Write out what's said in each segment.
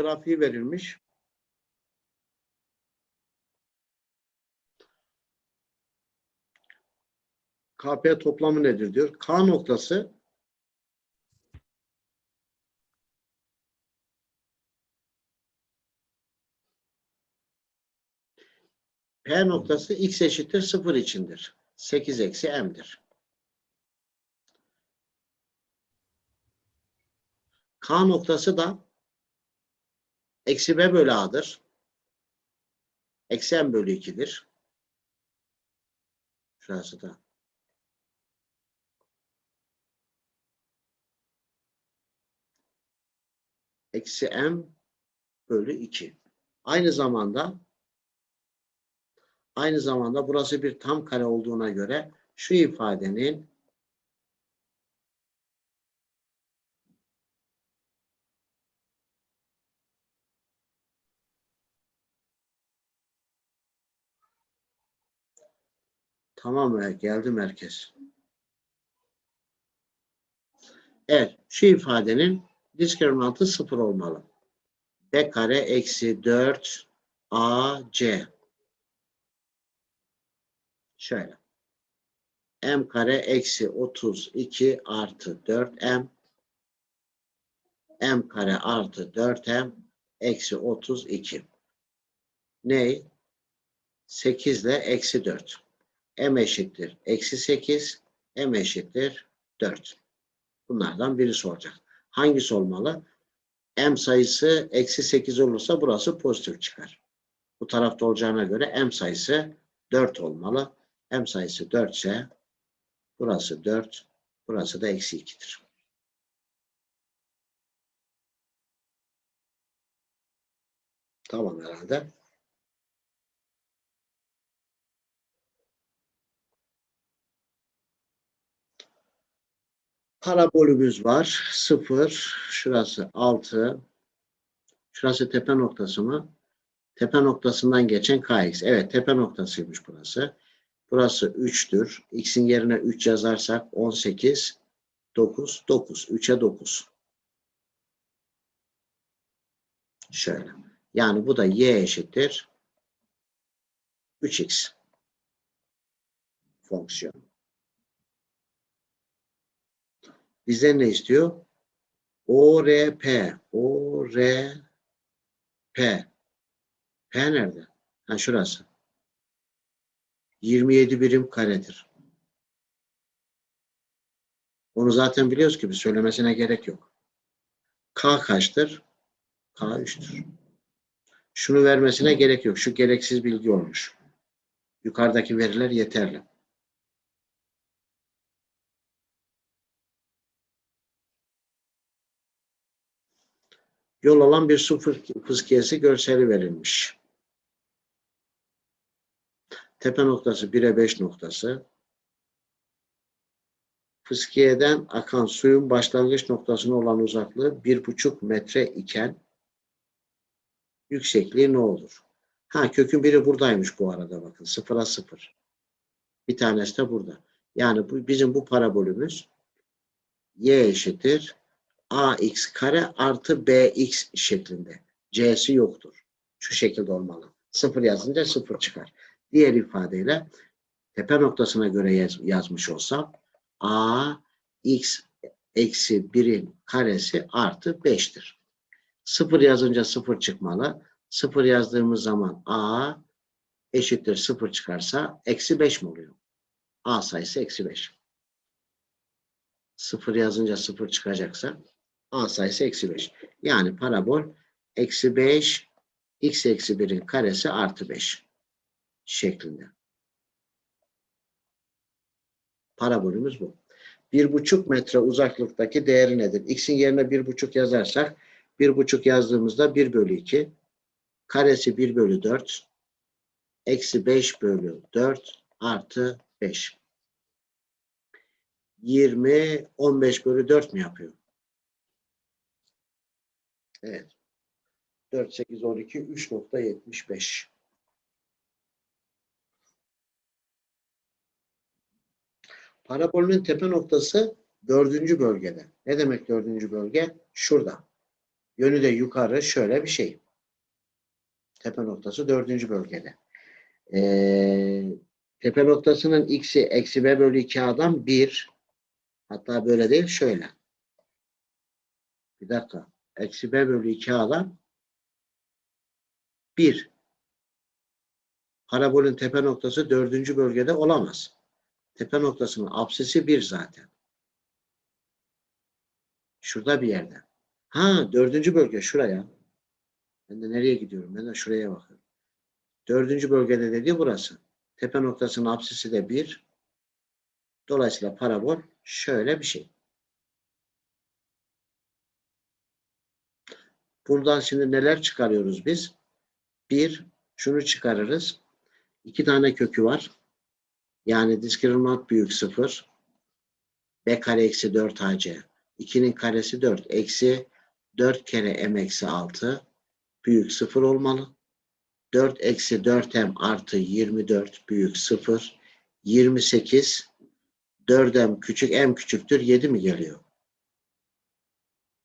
Grafiği verilmiş. KP toplamı nedir diyor. K noktası P noktası x eşittir 0 içindir. 8 eksi m'dir. K noktası da eksi b bölü a'dır. Eksi m bölü 2'dir. Şurası da. Eksi m bölü 2. Aynı zamanda aynı zamanda burası bir tam kare olduğuna göre şu ifadenin Tamam evet, geldi merkez. Evet, şu ifadenin diskriminantı sıfır olmalı. B kare eksi 4 AC. Şöyle. M kare eksi 32 artı 4M. M kare artı 4M eksi 32. Ney? 8 ile eksi 4 m eşittir eksi 8, m eşittir 4. Bunlardan biri soracak. Hangisi olmalı? m sayısı eksi 8 olursa burası pozitif çıkar. Bu tarafta olacağına göre m sayısı 4 olmalı. m sayısı 4 ise burası 4, burası da eksi 2'dir. Tamam herhalde. Parabolümüz var. 0. Şurası 6. Şurası tepe noktası mı? Tepe noktasından geçen kx. Evet tepe noktasıymış burası. Burası 3'tür. X'in yerine 3 yazarsak 18, 9, 9. 3'e 9. Şöyle. Yani bu da y eşittir 3x fonksiyonu. Bizden ne istiyor? ORP. ORP. P nerede? Ha şurası. 27 birim karedir. Onu zaten biliyoruz ki bir söylemesine gerek yok. K kaçtır? K 3'tür. Şunu vermesine gerek yok. Şu gereksiz bilgi olmuş. Yukarıdaki veriler yeterli. Yol alan bir su fıskiyesi görseli verilmiş. Tepe noktası 1'e 5 noktası. Fıskiyeden akan suyun başlangıç noktasına olan uzaklığı 1,5 metre iken yüksekliği ne olur? Ha kökün biri buradaymış bu arada bakın. Sıfıra sıfır. Bir tanesi de burada. Yani bu, bizim bu parabolümüz y eşittir ax kare artı bx şeklinde. c'si yoktur. Şu şekilde olmalı. Sıfır yazınca sıfır çıkar. Diğer ifadeyle tepe noktasına göre yaz, yazmış olsam a x eksi 1'in karesi artı 5'tir. Sıfır yazınca sıfır çıkmalı. Sıfır yazdığımız zaman a eşittir sıfır çıkarsa eksi 5 mi oluyor? a sayısı eksi 5. Sıfır yazınca sıfır çıkacaksa A sayısı eksi 5. Yani parabol eksi 5 x eksi 1'in karesi artı 5 şeklinde. Parabolümüz bu. 1,5 metre uzaklıktaki değeri nedir? X'in yerine 1,5 yazarsak 1,5 yazdığımızda 1 bölü 2 karesi 1 bölü 4 eksi 5 bölü 4 artı 5. 20 15 bölü 4 mi yapıyor? Evet. 4, 8, 12, 3.75. Parabolün tepe noktası dördüncü bölgede. Ne demek dördüncü bölge? Şurada. Yönü de yukarı şöyle bir şey. Tepe noktası dördüncü bölgede. Ee, tepe noktasının x'i eksi b bölü 2a'dan 1 hatta böyle değil şöyle. Bir dakika. Eksi b bölü 2a'dan 1. Parabolün tepe noktası dördüncü bölgede olamaz. Tepe noktasının apsisi 1 zaten. Şurada bir yerde. Ha dördüncü bölge şuraya. Ben de nereye gidiyorum? Ben de şuraya bakıyorum. Dördüncü bölgede dediği burası. Tepe noktasının apsisi de 1. Dolayısıyla parabol şöyle bir şey. Buradan şimdi neler çıkarıyoruz biz? Bir, şunu çıkarırız. İki tane kökü var. Yani diskriminant büyük 0. B kare eksi 4 AC. 2'nin karesi 4. Eksi 4 kere m eksi 6 büyük 0 olmalı. 4 eksi 4m artı 24 büyük 0. 28 4m küçük m küçüktür 7 mi geliyor?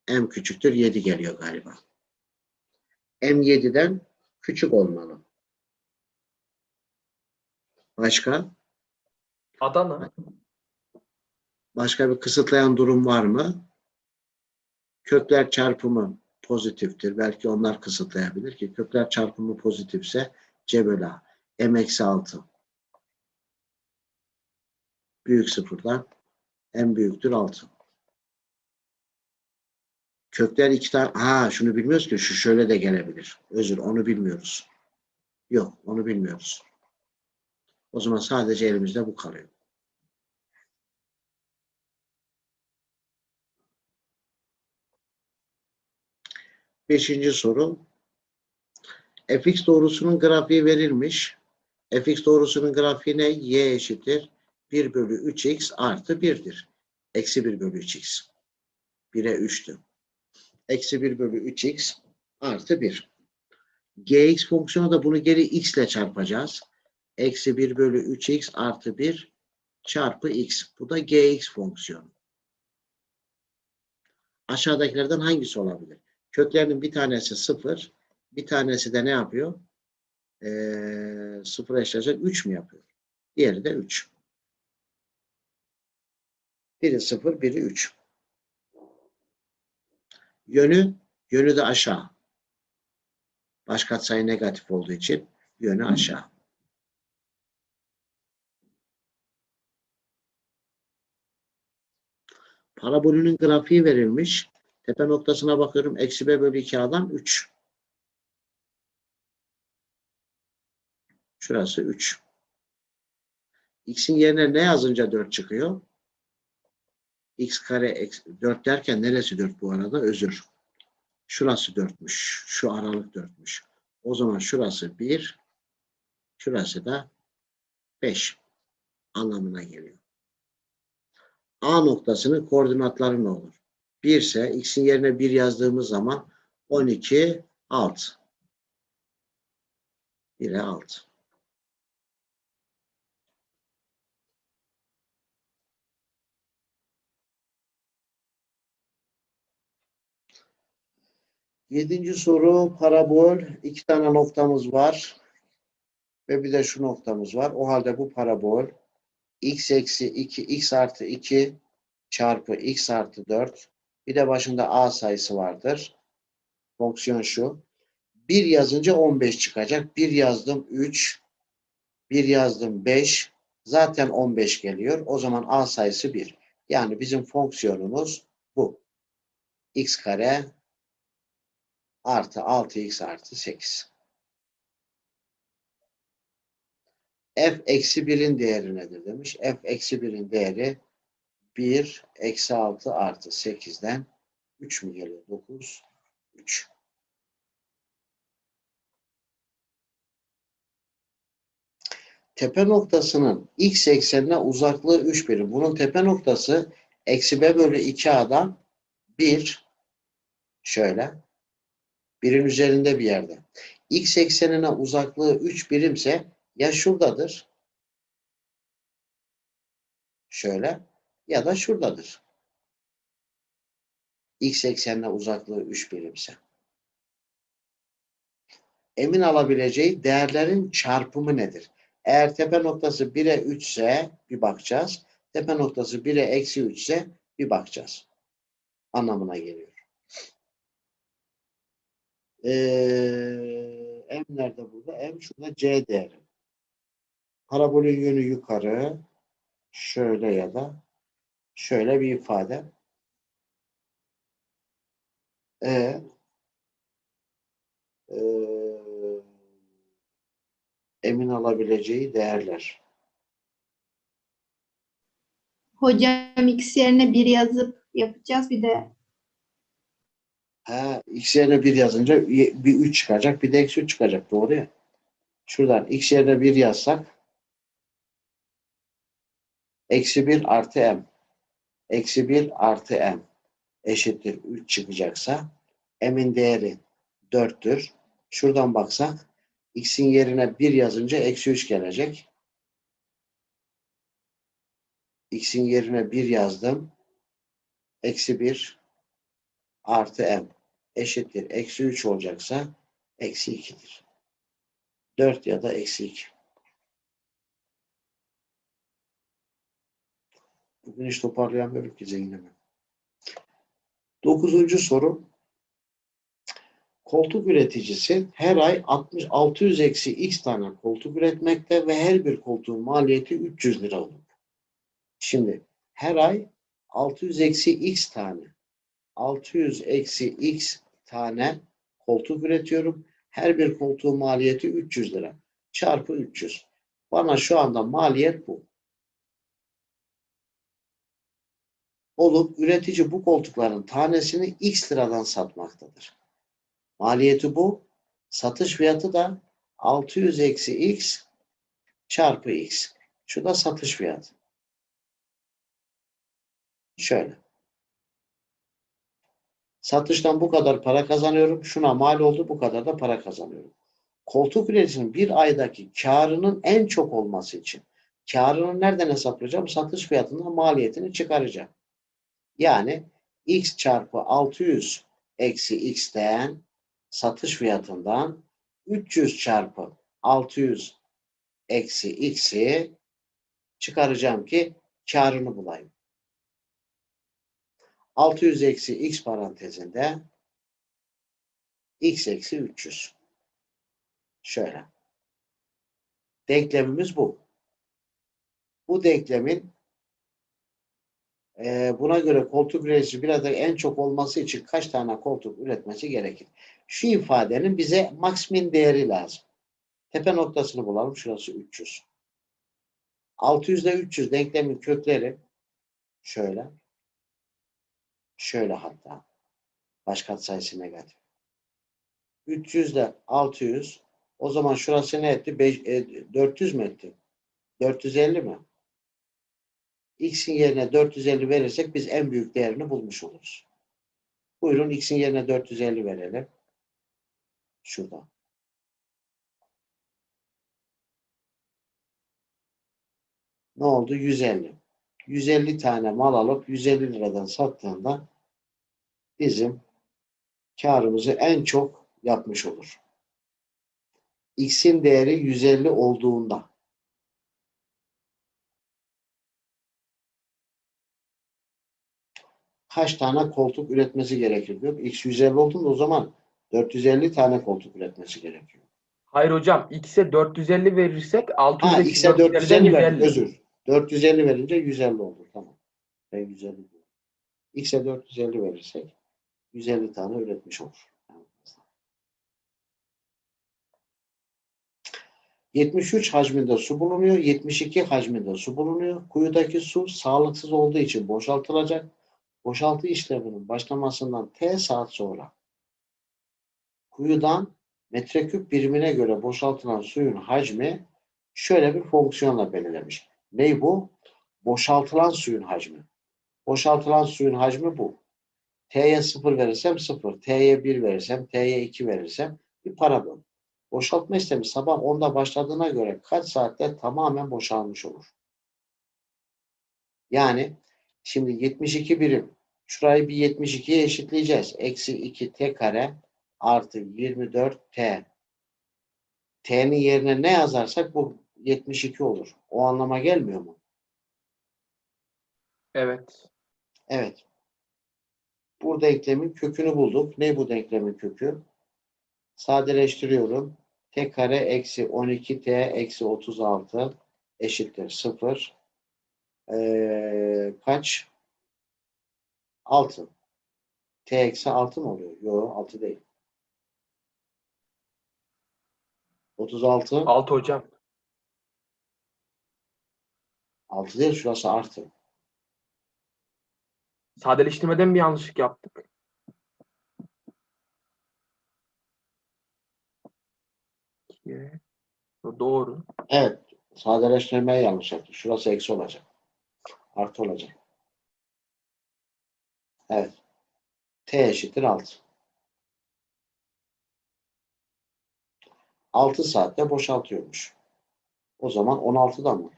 M küçüktür 7 geliyor galiba. m 7'den küçük olmalı. Başka? Adana. Başka bir kısıtlayan durum var mı? Kökler çarpımı pozitiftir. Belki onlar kısıtlayabilir ki kökler çarpımı pozitifse C bölü A. M eksi 6. Büyük sıfırdan M büyüktür 6. Kökler iki tane. Ha şunu bilmiyoruz ki şu şöyle de gelebilir. Özür onu bilmiyoruz. Yok onu bilmiyoruz. O zaman sadece elimizde bu kalıyor. Beşinci soru. fx doğrusunun grafiği verilmiş. fx doğrusunun grafiği ne? y eşittir 1 bölü 3x artı 1'dir. Eksi 1 bölü 3x. 1'e 3'tü. Eksi 1 bölü 3x artı 1. gx fonksiyonu da bunu geri x ile çarpacağız. Eksi 1 bölü 3x artı 1 çarpı x. Bu da gx fonksiyonu. Aşağıdakilerden hangisi olabilir? Köklerinin bir tanesi 0, bir tanesi de ne yapıyor? Ee, 0 eşleşecek 3 mü yapıyor? Diğeri de 3. Biri 0, biri 3. Yönü, yönü de aşağı. Baş katsayı negatif olduğu için yönü aşağı. Parabolünün grafiği verilmiş. Tepe noktasına bakıyorum. Eksi b bölü 2a'dan 3. Şurası 3. X'in yerine ne yazınca 4 çıkıyor? X kare eksi 4 derken neresi 4 bu arada? Özür. Şurası 4'müş. Şu aralık 4'müş. O zaman şurası 1. Şurası da 5 anlamına geliyor. A noktasının koordinatları ne olur? 1 ise x'in yerine 1 yazdığımız zaman 12 6. 1'e 6. Yedinci soru parabol. iki tane noktamız var. Ve bir de şu noktamız var. O halde bu parabol x eksi 2 x artı 2 çarpı x artı 4 bir de başında a sayısı vardır. Fonksiyon şu. 1 yazınca 15 çıkacak. 1 yazdım 3. 1 yazdım 5. Zaten 15 geliyor. O zaman a sayısı 1. Yani bizim fonksiyonumuz bu. x kare artı 6x artı 8. f eksi 1'in değeri nedir demiş. f eksi 1'in değeri 1 eksi 6 artı 8'den 3 mü geliyor? 9, 3. Tepe noktasının x eksenine uzaklığı 3 birim. Bunun tepe noktası eksi b bölü 2a'dan 1 şöyle birin üzerinde bir yerde. X eksenine uzaklığı 3 birimse ya şuradadır şöyle ya da şuradadır. X eksenine uzaklığı 3 birimse. Emin alabileceği değerlerin çarpımı nedir? Eğer tepe noktası 1'e 3 ise bir bakacağız. Tepe noktası 1'e eksi 3 ise bir bakacağız. Anlamına geliyor. Ee, M nerede burada? M şurada C değeri. Parabolün yönü yukarı. Şöyle ya da şöyle bir ifade. E, e, emin alabileceği değerler. Hocam x yerine 1 yazıp yapacağız. Bir de Ha, x yerine 1 yazınca bir 3 çıkacak, bir de eksi 3 çıkacak. Doğru ya. Şuradan x yerine 1 yazsak eksi 1 artı m eksi 1 artı m eşittir 3 çıkacaksa m'in değeri 4'tür. Şuradan baksak x'in yerine 1 yazınca eksi 3 gelecek. x'in yerine 1 yazdım. Eksi 1 artı m eşittir. Eksi 3 olacaksa eksi 2'dir. 4 ya da eksi 2. Bugün hiç toparlayamıyorum ki zihnimi. Dokuzuncu soru. Koltuk üreticisi her ay 60, 600 eksi x tane koltuk üretmekte ve her bir koltuğun maliyeti 300 lira olur. Şimdi her ay 600 eksi x tane 600 eksi x tane koltuk üretiyorum. Her bir koltuğun maliyeti 300 lira. Çarpı 300. Bana şu anda maliyet bu. Olup üretici bu koltukların tanesini x liradan satmaktadır. Maliyeti bu. Satış fiyatı da 600 eksi x çarpı x. Şu da satış fiyatı. Şöyle. Satıştan bu kadar para kazanıyorum. Şuna mal oldu bu kadar da para kazanıyorum. Koltuk üreticisinin bir aydaki karının en çok olması için karını nereden hesaplayacağım? Satış fiyatından maliyetini çıkaracağım. Yani x çarpı 600 eksi x'ten satış fiyatından 300 çarpı 600 eksi x'i çıkaracağım ki karını bulayım. 600 eksi x parantezinde x eksi 300. Şöyle. Denklemimiz bu. Bu denklemin e, buna göre koltuk üreticisi bir adada en çok olması için kaç tane koltuk üretmesi gerekir? Şu ifadenin bize maksimin değeri lazım. Tepe noktasını bulalım. Şurası 300. 600 ile 300 denklemin kökleri şöyle. Şöyle hatta. Baş katsayısı negatif. 300 ile 600. O zaman şurası ne etti? Beş- e, 400 mü etti? 450 mi? X'in yerine 450 verirsek biz en büyük değerini bulmuş oluruz. Buyurun X'in yerine 450 verelim. Şurada. Ne oldu? 150. 150 tane mal alıp 150 liradan sattığında bizim karımızı en çok yapmış olur. X'in değeri 150 olduğunda kaç tane koltuk üretmesi gerekir diyor. X 150 olduğunda o zaman 450 tane koltuk üretmesi gerekiyor. Hayır hocam x'e 450 verirsek 600 Ha eksi X'e 450'den 450 verdim. 150. Özür. 450 verince 150 olur. Tamam. Ben 150 diyorum. X'e 450 verirsek 150 tane üretmiş olur. Yani 73 hacminde su bulunuyor. 72 hacminde su bulunuyor. Kuyudaki su sağlıksız olduğu için boşaltılacak. Boşaltı işleminin başlamasından T saat sonra kuyudan metreküp birimine göre boşaltılan suyun hacmi şöyle bir fonksiyonla belirlemiş. Ney bu? Boşaltılan suyun hacmi. Boşaltılan suyun hacmi bu. T'ye 0 verirsem 0, T'ye 1 verirsem, T'ye 2 verirsem bir parabol. Boşaltma işlemi sabah 10'da başladığına göre kaç saatte tamamen boşalmış olur? Yani şimdi 72 birim. Şurayı bir 72'ye eşitleyeceğiz. Eksi 2 T kare artı 24 T T'nin yerine ne yazarsak bu 72 olur. O anlama gelmiyor mu? Evet. Evet. Bu denklemin kökünü bulduk. Ne bu denklemin kökü? Sadeleştiriyorum. T kare eksi 12T eksi 36 eşittir 0. Ee, kaç? 6. T eksi 6 mı oluyor? Yok 6 değil. 36 6 hocam. 6 değil şurası artı. Sadeleştirmeden bir yanlışlık yaptık. İki. Doğru. Evet. Sadeleştirmeye yanlış yaptık. Şurası eksi olacak. Artı olacak. Evet. T eşittir 6. 6 saatte boşaltıyormuş. O zaman 16'da mı?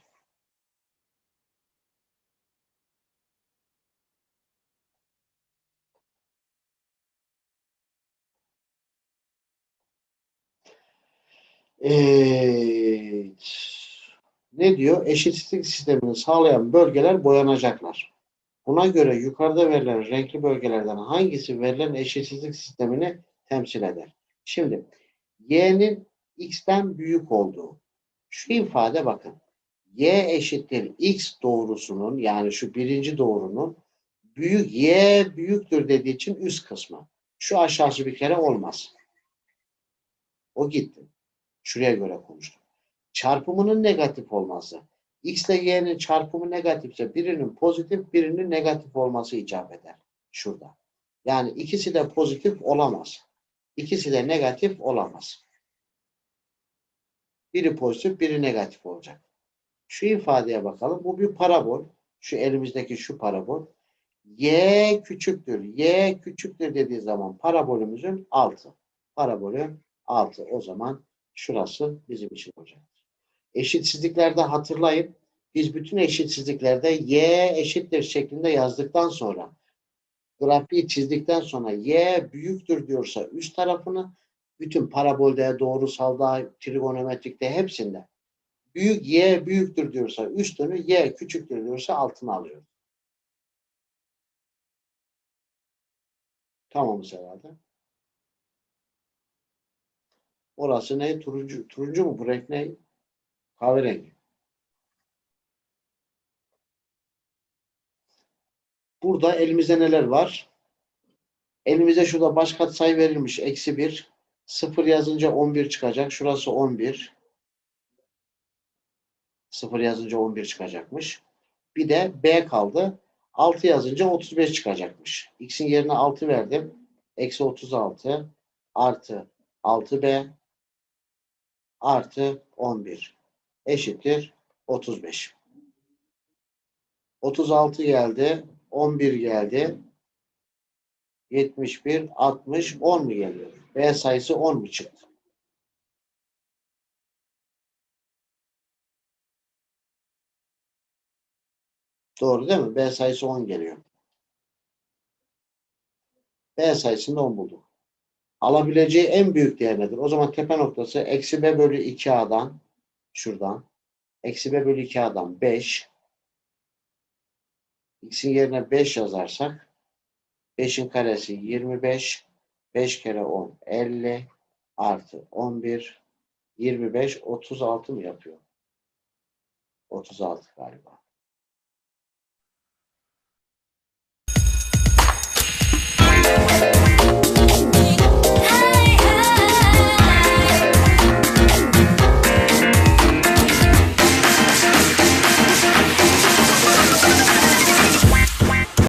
Evet. Ne diyor? Eşitsizlik sistemini sağlayan bölgeler boyanacaklar. Buna göre yukarıda verilen renkli bölgelerden hangisi verilen eşitsizlik sistemini temsil eder? Şimdi y'nin x'ten büyük olduğu. Şu ifade bakın. y eşittir x doğrusunun yani şu birinci doğrunun büyük y büyüktür dediği için üst kısmı. Şu aşağısı bir kere olmaz. O gitti. Şuraya göre konuştum. Çarpımının negatif olması. X ile y'nin çarpımı negatifse birinin pozitif, birinin negatif olması icap eder. Şurada. Yani ikisi de pozitif olamaz. İkisi de negatif olamaz. Biri pozitif, biri negatif olacak. Şu ifadeye bakalım. Bu bir parabol. Şu elimizdeki şu parabol. Y küçüktür. Y küçüktür dediği zaman parabolümüzün altı. Parabolün altı. O zaman şurası bizim için olacak. Eşitsizliklerde hatırlayın. Biz bütün eşitsizliklerde y eşittir şeklinde yazdıktan sonra grafiği çizdikten sonra y büyüktür diyorsa üst tarafını bütün parabolde, doğrusalda, trigonometrikte hepsinde büyük y büyüktür diyorsa üstünü y küçüktür diyorsa altına alıyor. Tamam herhalde. Orası ne? Turuncu, turuncu mu? Bu renk ne? Kahverengi. Burada elimizde neler var? Elimizde şurada baş katsayı verilmiş. Eksi 1. 0 yazınca 11 çıkacak. Şurası 11. 0 yazınca 11 çıkacakmış. Bir de B kaldı. 6 yazınca 35 çıkacakmış. X'in yerine 6 verdim. Eksi 36 artı 6B artı 11 eşittir 35. 36 geldi. 11 geldi. 71, 60, 10 mu geliyor? B sayısı 10 mu çıktı? Doğru değil mi? B sayısı 10 geliyor. B sayısını 10 bulduk. Alabileceği en büyük değer nedir? O zaman tepe noktası eksi B bölü 2A'dan şuradan eksi B bölü 2A'dan 5 X'in yerine 5 yazarsak 5'in karesi 25 5 kere 10 50 artı 11 25 36 mı yapıyor? 36 galiba.